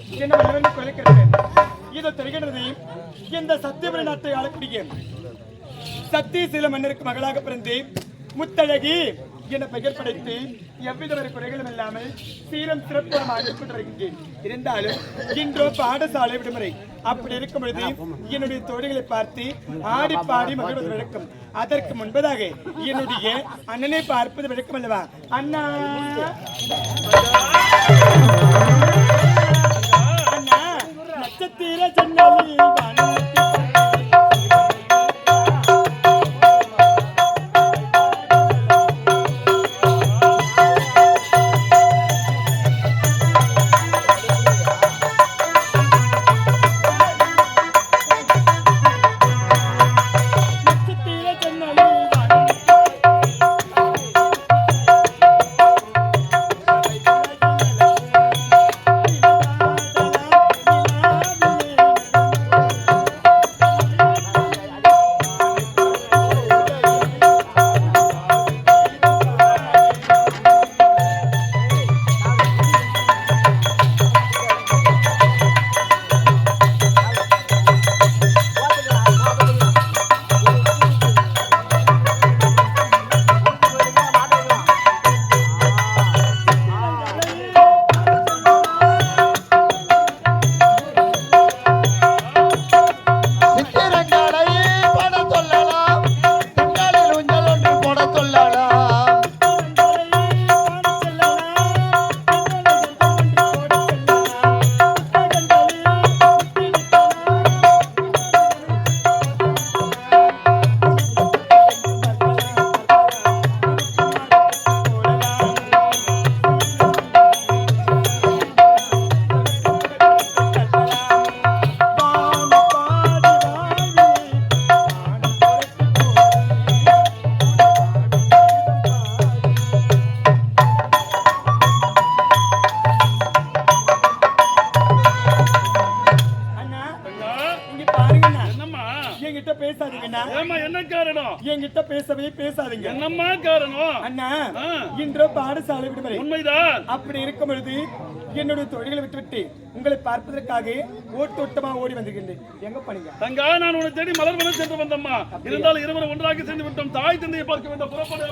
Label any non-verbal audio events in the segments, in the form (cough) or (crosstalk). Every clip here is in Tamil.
அவ்விடக்கம் உயிரினம் ஒம்பப்படும் என்ன மனிதன் கொலைக்கிறது? இது தெரிகிறது இந்த சத்தியபுரி நாட்டை ஆளக்கூடிய சத்தியசீல மன்னருக்கு மகளாக பிறந்து முத்தழகி என பெயர் படைத்து எவ்வித ஒரு குறைகளும் இல்லாமல் சீரம் சிறப்புறமாக கொண்டிருக்கின்றேன் இருந்தாலும் இன்றோ பாடசாலை விடுமுறை. அப்படி இருக்கும் பொழுது என்னுடைய தோழிகளை பார்த்து ஆடி பாடி மகிழ்வது வழக்கம். அதற்கு முன்பதாக என்னுடைய அண்ணனை பார்ப்பது வழக்கம் அல்லவா? அண்ணா! நட்சத்திர ஜன்னலில் ஏம்மா என்ன காரணம்? என்கிட்ட பேசவே பேசாதீங்க. என்னம்மா காரணம்? அண்ணா. இன்று பாடசாலை விடுமுறை. உண்மைதான் அப்படி இருக்கும் பொழுது என்னுடைய தொழில்களை விட்டுவிட்டு உங்களை பார்ப்பதற்காக ஓட்டோட்டமா ஓடி வந்திருக்கின்றேன். எங்க போனீங்க? தங்கா நான் உன்னை தேடி மலர் மலர் சென்று வந்தம்மா. இருந்தாலும் இருவரும் ஒன்றாக சென்று விட்டோம். தாய் தந்தையை பார்க்க வேண்டாம். புறப்படு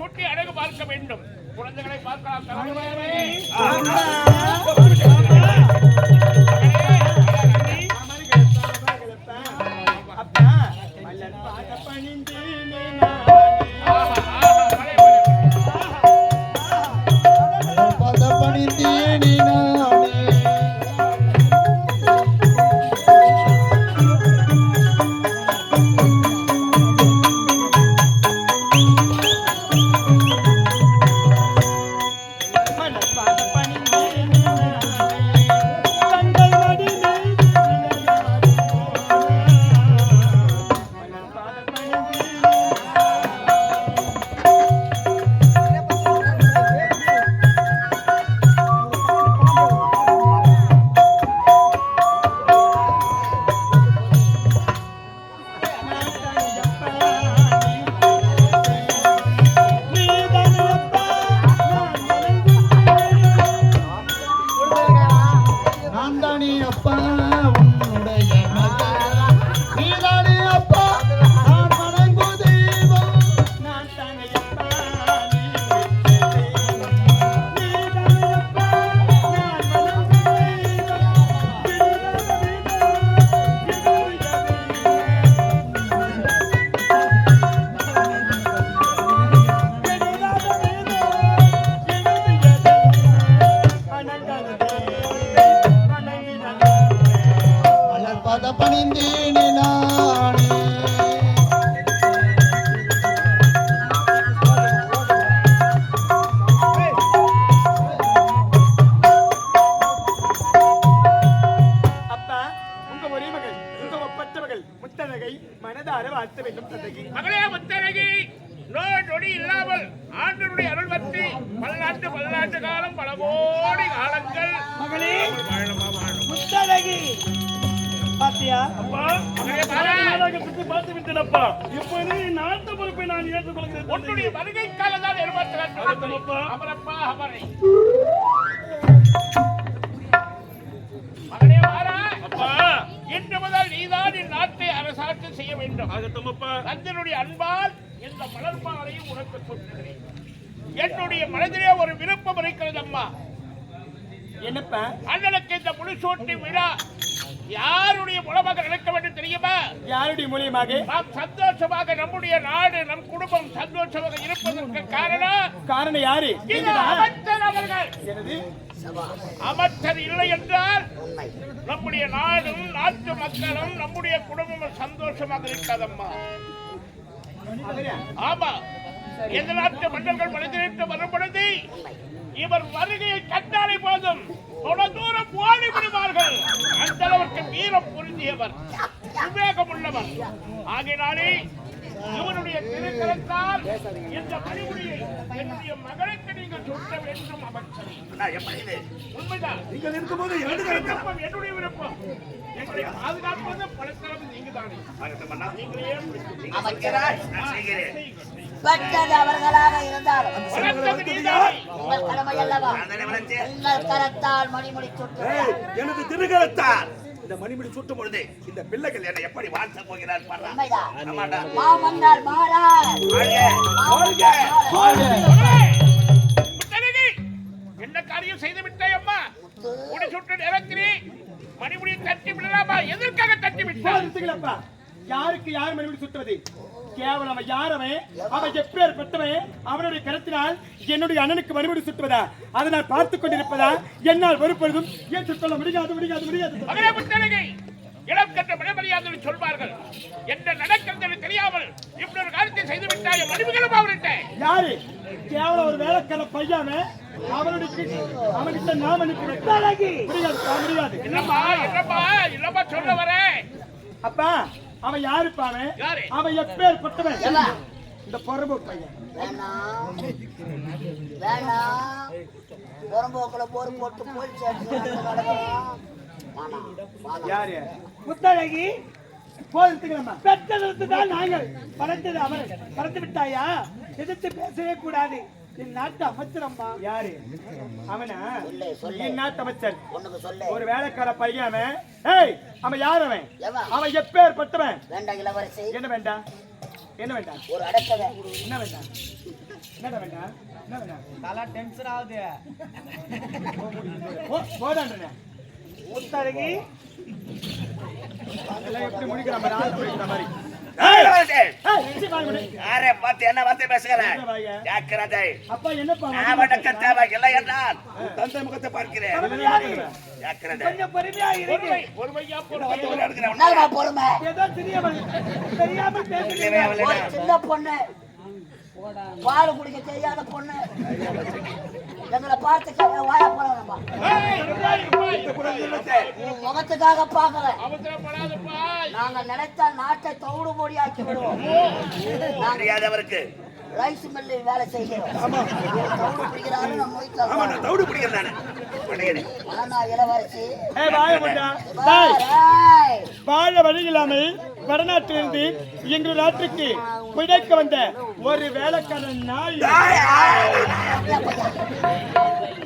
சூட்டி அழகு பார்க்க வேண்டும் குழந்தைகளை பார்க்கலாம் மகளே முத்தரகி நோய் நொடி இல்லாமல் ஆண்டனுடைய அருள் பற்றி பல்லாண்டு பல்லாண்டு காலம் பல கோடி காலங்கள் மகளே முத்தழகி. பாத்தியா? அப்பா பார்த்து விட்டேனப்பா. இப்போது நாட்டு பொறுப்பை நான் ஏற்றுக்கொள்கிறேன் உன்னுடைய வருகைக்காக தான். எதிர்பார்க்கிறேன் அமரப்பா அமரை. இன்று முதல் நீதான் இந்நாட்டை அரசாட்சி செய்ய வேண்டும். தந்தனுடைய அன்பால் இந்த மலர்மாலையும் உனக்கு சொல்லுகிறேன் என்னுடைய மனதிலே ஒரு விருப்பம் இருக்கிறது அம்மா. என்னப்பா? அண்ணனுக்கு இந்த முடிசூட்டி விழா யாருடைய மூலமாக நடக்க வேண்டும் தெரியுமா? யாருடைய மூலியமாக? நாம் சந்தோஷமாக நம்முடைய நாடு நம் குடும்பம் சந்தோஷமாக இருப்பதற்கு காரணம் காரணம் யாரு? அவர்கள். என்னது? அமைச்சர் இல்லை என்றால் நம்முடைய நாடும் நாட்டு மக்களும் நம்முடைய குடும்பமும் சந்தோஷமாக இருக்காதம்மா? ஆமா. எந்த நாட்டு மன்னர்கள் மனிதனிட்டு வரும் பொழுது இவர் வருகையை கண்டாலே போதும். தொட தூரம் ஓடி விடுவார்கள். அந்த அளவுக்கு வீரம் பொருந்தியவர். விவேகம் உள்ளவர் ஆகையினாலே இவனுடைய திருக்கரத்தால் இந்த மணிமுடியை என்னுடைய மகனுக்கு நீங்கள் சொல்ல வேண்டும் அமைச்சர் உண்மைதான். நீங்கள் இருக்கும்போது இரண்டு என்னுடைய விருப்பம் என்னுடைய விருப்பம். எங்களை பாதுகாப்பது பலத்தளவு நீங்க தானே நீங்களே பிடித்து- அமைச்சராய் செய்யுங்கள். பெற்றது அவர்களாக இருந்தாலும் வளர்த்தது நீதானே உங்கள் கடமை அல்லவா? உங்கள் கரத்தால் மணிமுடி சுற்றுகிறார் எனது திருகரத்தால். இந்த மணிமுடி சுட்டும் பொழுது இந்த பிள்ளைகள் என்னை எப்படி வாழ்த்த போகிறார் பாரா? உண்மைதான். ஆமாடா. மாமன்னால் மாறார். வாழ்க. வாழ்க. முத்தழகி, என்ன காரியம் செய்து விட்டாய் அம்மா? முடி சுட்டு நேரத்திலே மணிமுடியை தட்டி விடலாமா? எதற்காக தட்டி போதுங்களப்பா யாருக்கு யார் மறுபடி சுட்டுவது? கேவலம் அவன் யார் அவன்? எப்பேர் பெற்றவன்? அவனுடைய கருத்தினால் என்னுடைய அண்ணனுக்கு மறுபடி சுட்டுவதா? அதை நான் பார்த்துக் கொண்டிருப்பதா? என்னால் ஒருபொழுதும் ஏற்றுக்கொள்ள முடியாது முடியாது முடியாது. இடம் கற்ற விடமறியாது சொல்வார்கள். என்ன நடக்கிறது தெரியாமல் இப்படி ஒரு காரியத்தை செய்து விட்டாய். மணிவுகளும் அவர்கிட்ட யாரு? கேவலம் ஒரு வேலைக்கார பையாம அவனுடைய அவன்கிட்ட நாம முடியாது இல்லப்பா சொல்ல வரேன் அப்பா அவன் யாருப்பா அவன்? யாரு? அவன் எப்பேர் பட்டவன்? இந்த பொறம்பு பையன். வேணாம் வேணாம் புறம்போக்குல போர் போட்டு போய் யாரு? முத்தழகி. போதுங்களம்மா பெற்றெடுத்து தான் நாங்கள். படைத்தது அவர் படைத்து விட்டாயா? எதிர்த்து பேசவே கூடாது என் நாட்டு அமைச்சர் அம்மா யாரு? அவனா. என் நாட்டு அமைச்சர். ஒரு வேலைக்கார பையன் அவன். ஏய் அவன் யார் அவன்? அவன் எப்பேர் பட்டவன் வேண்டாம் இளவரசி. என்ன வேண்டாம் என்ன வேண்டாம் ஒரு அடக்கதை. என்ன வேண்டாம் என்ன வேண்டாம் என்ன வேண்டாம் தலா டென்ஷன் ஆகுது. போ- போதான்றேன் முத்தழகி எல்லாம் எப்படி முடிக்கிற மாதிரி ஆள் முடிக்கிற மாதிரி. யாரை பார்த்து என்ன வார்த்தை பேசுகிற என்ன வாங்க? ஜாக்கிரதை. நான் வடக்க தேவை இல்லை என்றால் தந்தை முகத்தை பார்க்கிறேன். ஜாக்கிரதை. கொஞ்சம் பொறுமையா இருக்கு பொறுமை பொறுமையா சின்ன பொண்ணு. பால் குடிக்க தெரியாத பொண்ணு. எங்களை பார்த்து ஏய், உன் முகத்துக்காக பாக்கல நாங்க நினைத்தால் நாட்டை தவிடு ஆக்கி விடுவோம். நாங்க தெரியாதவருக்கு. ரைஸ் மில்லில் வேலை செய்கிறோம். தவிடு பிடிக்கிறாரு நம்ம ஆமா வீட்டுல நான் தவிடு பிடிக்கிறேன் ஆனா இளவரசி. வாய வாழ வழி இல்லாமல் வடநாட்டிலிருந்து எங்கள் நாட்டுக்கு பிழைக்க வந்த ஒரு வேலைக்காரன் நாய் அப்படியே பையா.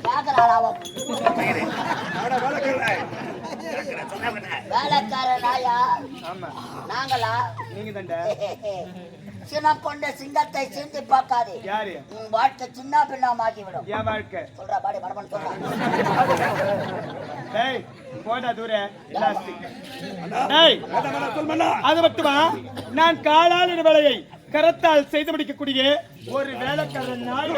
கேக்குறாளா அவ? அவனை வளர்க்கிறேன் ஜாக்கிரதை சொன்ன வேலைக்கார நாயா ஆமா நாங்களா நீங்க தண்ட சினம் கொண்ட சிங்கத்தை சிந்தி பார்க்காதே. யாரு? உன் வாழ்க்கை சின்ன பின்னமாக்கி விடும் என் வாழ்க்கை? சொல்றா பாடி மரபன் சொல்றா. (laughs) போடா தூர எலாஸ்டிக் டேய் அது மட்டுமா? நான் காலால் வேலையை கரத்தால் செய்து முடிக்கக்கூடிய ஒரு வேலைக்காரன் நாய்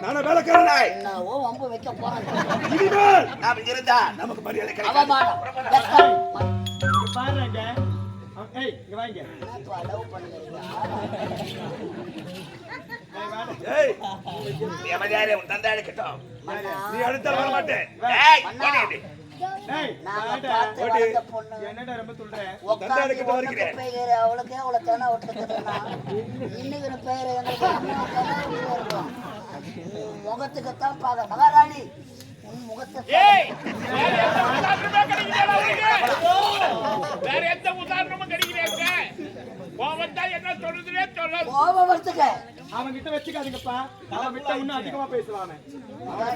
நானும் வேலைக்காரனாய். என்னவோ வம்பு வைக்க போறான். இனிமேல் நாம் இருந்தா நமக்கு மரியாதை கிடைக்கும் அவமானம். வெட்கம். இங்க பாருங்க. அவன்- ஏய் இங்க வாங்க? ஏய், உன் தந்தை நீ வர மாட்டேன் ஏய் ஓடி என்னடா ரொம்ப வருகிறேன். அவளுக்கே அவளை தானே விட்டுக்கிறேன்னா இன்னைக்கு பேரு எங்களுக்கு இன்னும் தானே உயிர் இருக்கும். உன் முகத்துக்கு தான் பார்க்க மகாராணி உன் முகத்தை ஏய் வேற எந்த உதாரணமே கிடைக்கல அவருக்கு வேற எந்த உதாரணமும் கிடைக்கலையாங்க கோவத்தா என்ன சொல்லுதுனே சொல்ல. கோபம் வருத்துக்க அவன் கிட்ட வச்சுக்காதீங்கப்பா. அவன் விட்ட இன்னும் அதிகமா பேசுவான் அவன்.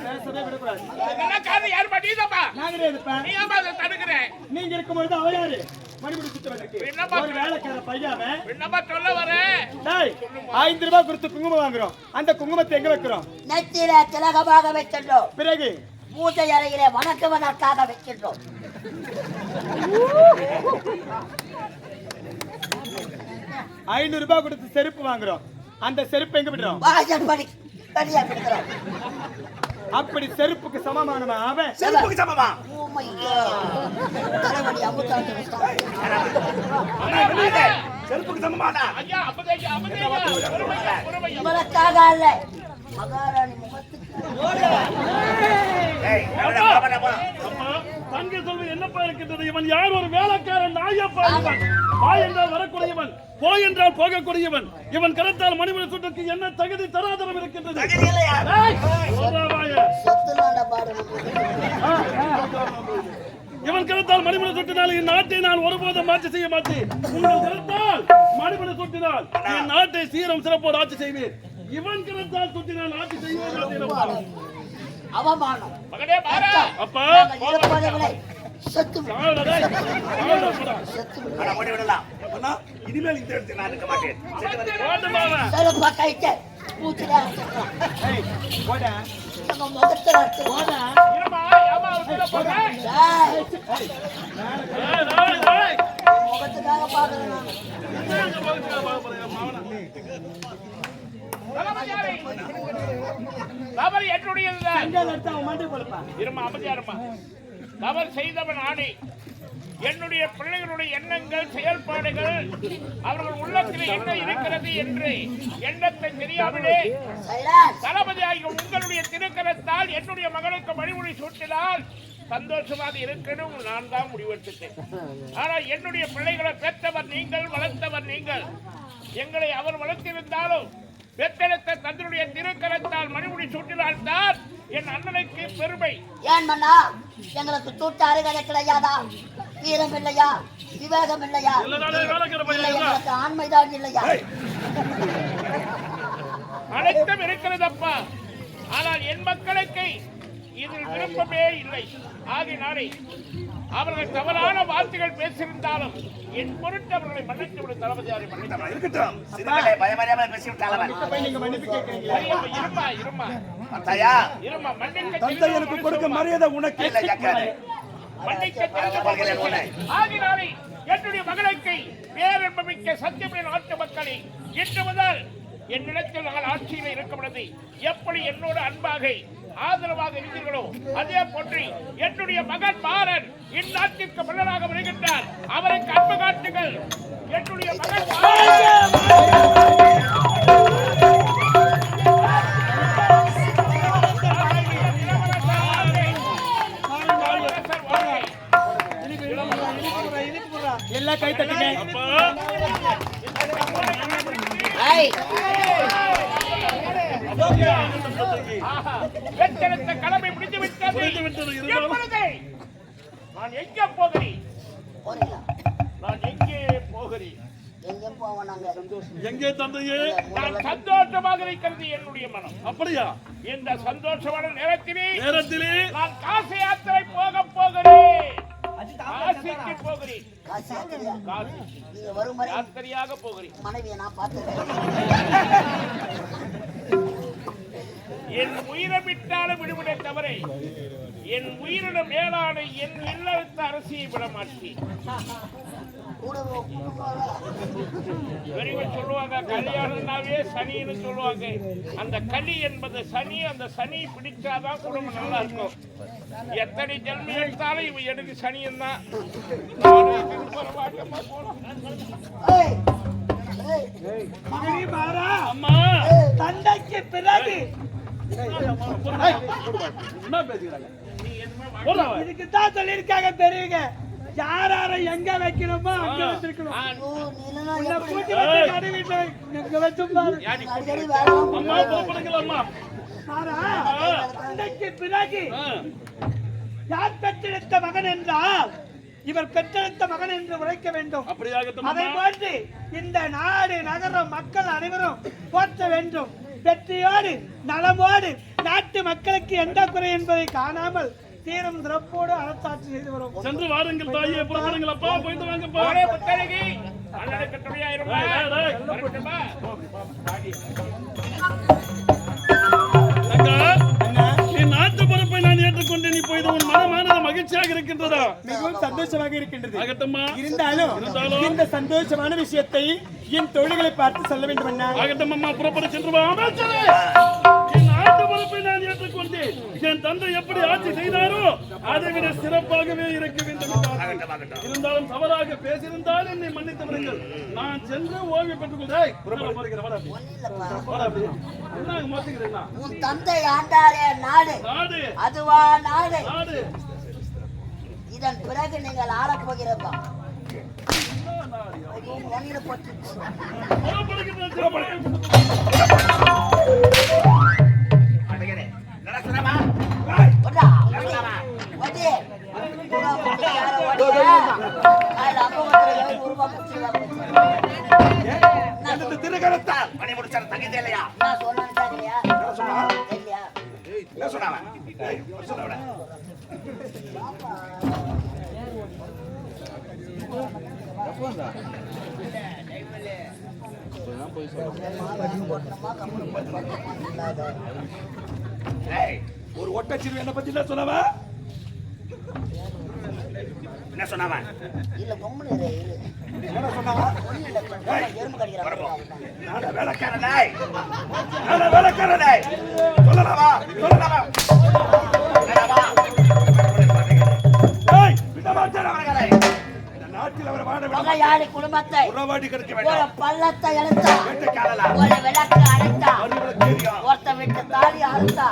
பேசவே விடக்கூடாது. இதெல்லாம் காரணம் யார் பண்ணியதப்பா நான் கிடையாதுப்பா நீ ஏமா அதை தடுக்கிற? நீங்க இருக்கும்பொழுது அவன் யாரு? ஐந்து ரூபாய் கொடுத்து குங்குமம் வாங்குறோம். அந்த குங்குமத்தை எங்க வைக்கிறோம்? நெத்தியில திலகமாக வைக்கின்றோம். பிறகு? பூஜை அறையிலே வணக்குவதற்காக வைக்கின்றோம். (laughs) ஐநூறு ரூபாய் கொடுத்து செருப்பு வாங்குறோம். அந்த செருப்பு எங்க விடுறோம்? அப்படி செருப்புக்கு சமமானவன் அவன். செருப்புக்கு சமமா. செருப்புக்கு சமமானா மகாராணி முகத்துக்கு ஏய் அவன அவன அம்மா தங்கை சொல்வது என்னப்பா இருக்கின்றது? இவன் யார்? ஒரு வேலைக்காரன் நாயப்பா இவன். வா என்றால் வரக்கூடியவன் போ என்றால் போகக்கூடியவன். இவன் கரத்தால் மணிமணி சுட்டுக்கு என்ன தகுதி தராதரம் இருக்கின்றது? இவன் கருத்தால் மணிமணி சுட்டினால் என் நாட்டை நான் ஒருபோதும் ஆட்சி செய்ய மாட்டேன். உங்கள் கருத்தால் மணிமணி சுட்டினால் என் நாட்டை சீரம் சிறப்போடு ஆட்சி செய்வேன். இவன் கருத்தால் சுட்டினால் ஆட்சி செய்ய மாட்டேன். அவமானம். மகனே பாரா அப்பா செத்து. செத்து விடு. அட ஓடி விடலாம். அண்ணா இனிமேல் இந்த இடத்துல நான் இருக்க மாட்டேன். போடா. முகத்துல. முகத்துக்காக பாக்குறேன் தவறு போடுப்பா. இருமா அமைதியா இருமா தவறு செய்தவன் ஆணை. என்னுடைய பிள்ளைகளுடைய எண்ணங்கள் செயல்பாடுகள் அவர்கள் உள்ளத்தில் என்ன இருக்கிறது என்று எண்ணத்தை தெரியாமலே. தளபதியாகிய உங்களுடைய திருக்கரத்தால் என்னுடைய மகளுக்கு மணிமொழி சூட்டினால் சந்தோஷமாக இருக்கணும். நான் தான் முடிவெடுத்துட்டேன். ஆனால் என்னுடைய பிள்ளைகளை பெற்றவர் நீங்கள் வளர்த்தவர் நீங்கள். எங்களை அவர் வளர்த்திருந்தாலும் பெற்றெடுத்த தன்னுடைய திருக்கரத்தால் மணிமொழி சூட்டினால் தான் என் அண்ணனுக்கு பெருமை. ஏன் மன்னா? எங்களுக்கு தூட்ட அருகதை கிடையாதா வீரம் இல்லையா? விவேகம் இல்லையா. எங்களுக்கு ஆண்மைதான் இல்லையா? அனைத்தும் இருக்கிறதப்பா. ஆனால் என் மக்களுக்கு இதில் விருப்பமே இல்லை. ஆகினாலே அவர்கள் தவறான வார்த்தைகள் பேசியிருந்தாலும் என் பொருட்டு அவர்களை மன்னித்து விட தளபதியாரை மன்னித்து இருக்கட்டும். சிறுகளை பயமறியாம பேசிவிட்டாள் அவன். கிட்ட போய் நீங்க மன்னிப்பு கேட்கறீங்களா? இருமா இருமா. பார்த்தாயா இருமா மன்னிக்க தந்தை எனக்கு கொடுக்க மரியாதை உனக்கு. இல்லை ஜக்காரே மன்னிக்க தெரிந்த. ஆகினாலே என்னுடைய மகளுக்கு பேரன்பமிக்க சத்தியமே நாட்டு மக்களை இன்று முதல் என்னிடத்தில் நான் ஆட்சியில் இருக்க பொழுது எப்படி என்னோட அன்பாக ஆதரவாக இருக்கிறீர்களோ அதே போன்று என்னுடைய மகன் மாறன் இந்நாட்டிற்கு மன்னராக வருகின்றார். அவருக்கு அன்பு காட்டுங்கள். என்னுடைய மகன் அப்படியா? இந்த சந்தோஷமான நேரத்திலே நேரத்திலே நான் காசி யாத்திரை போக போகிறேன். காசிக்கு போகிறேன். காசு யாத்திரையா? காசி நீங்க வரும் வரை யாத்திரையாக போகிறேன். மனைவியை நான் பார்த்துக்கிறேன். என் உயிரை விட்டாலும் விடுவிட தவிர என் உயிரிடம் மேலான என் இல்லத்த அரசியை விட மாட்டேன். பெரியவர் சொல்லுவாங்க கல்யாணம்னாவே சனின்னு சொல்லுவாங்க. அந்த களி என்பது சனி அந்த சனி பிடிச்சாதான் குடும்பம் நல்லா இருக்கும். எத்தனை ஜென்மம் எடுத்தாலும் இவன் எனக்கு சனியன் தான் அம்மா. தந்தைக்கு பிறகு. இதுக்கு தான் சொல்லியிருக்காங்க பெரியவங்க. யார் யாரை எங்க வைக்கணுமோ அங்க வச்சிருக்கணும். உன்னை? கூட்டி வச்சு வீட்டுல பாரு. அம்மா பிறகு யார் பெற்றெடுத்த மகன் என்றால் இவர் பெற்றெடுத்த மகன் என்று உரைக்க வேண்டும். அதை. போன்று இந்த நாடு நகரம் மக்கள் அனைவரும் போற்ற வேண்டும். வெற்றியோடு நலமோடு நாட்டு மக்களுக்கு எந்த குறை என்பதை காணாமல் சீரும் சிறப்போடு அரசாட்சி செய்து வரும் சென்று வாருங்கள் தாயே புறப்படுங்கள் அப்பா போயிட்டு வாங்கப்பா. புத்தரகி. நாட்டு பொறுப்பை நான் ஏற்றுக்கொண்டேன். இப்பொழுது உன் மனமானது மகிழ்ச்சியாக இருக்கின்றதா? மிகவும் சந்தோஷமாக இருக்கின்றது. ஆகட்டும்மா. இருந்தாலும். இந்த சந்தோஷமான விஷயத்தை என் தொழில்களை பார்த்து சொல்ல வேண்டும் அண்ணா ஆகட்டும் அம்மா புறப்பட சென்று என் தந்தை எப்படி ஆட்சி செய்தாரோ அதை விட சிறப்பாகவே இருக்க வேண்டும். இருந்தாலும் தவறாக பேசியிருந்தால் என்னை மன்னித்து விடுங்கள். நான் சென்று ஓய்வு பெற்றுக் மாத்துக்கிறேன்னா உன் தந்தை ஆண்டாரே நாடு. நாடு. அதுவா நாடு. நாடு. இதன் பிறகு நீங்கள் ஆளப் மணியில போட்டு ஓட்டியா? அதுல அப்ப ஒருத்தர் தகுதி இல்லையா? என்ன ஒரு ஒட்டச்சிறு என்ன பத்தி என்ன சொன்னவ? என்ன சொன்னாவ? இல்ல இரு. என்ன சொன்னாவ? எறும்பு கடிக்கிறாங்க நான வேலைக்காரனே. நான வேலைக்காரனே. சொல்லலாமா சொல்லலாமா பகையாளி குடும்பத்தை. உறவாடி கிடைக்க ஒரு வேண்டாம் பள்ளத்தை எடுத்தா வேட்டைக்காரலா ஒரு விளக்கு அடைத்தா அறிவுல தெரியும் ஒருத்த விட்டு தாலி அறுத்தா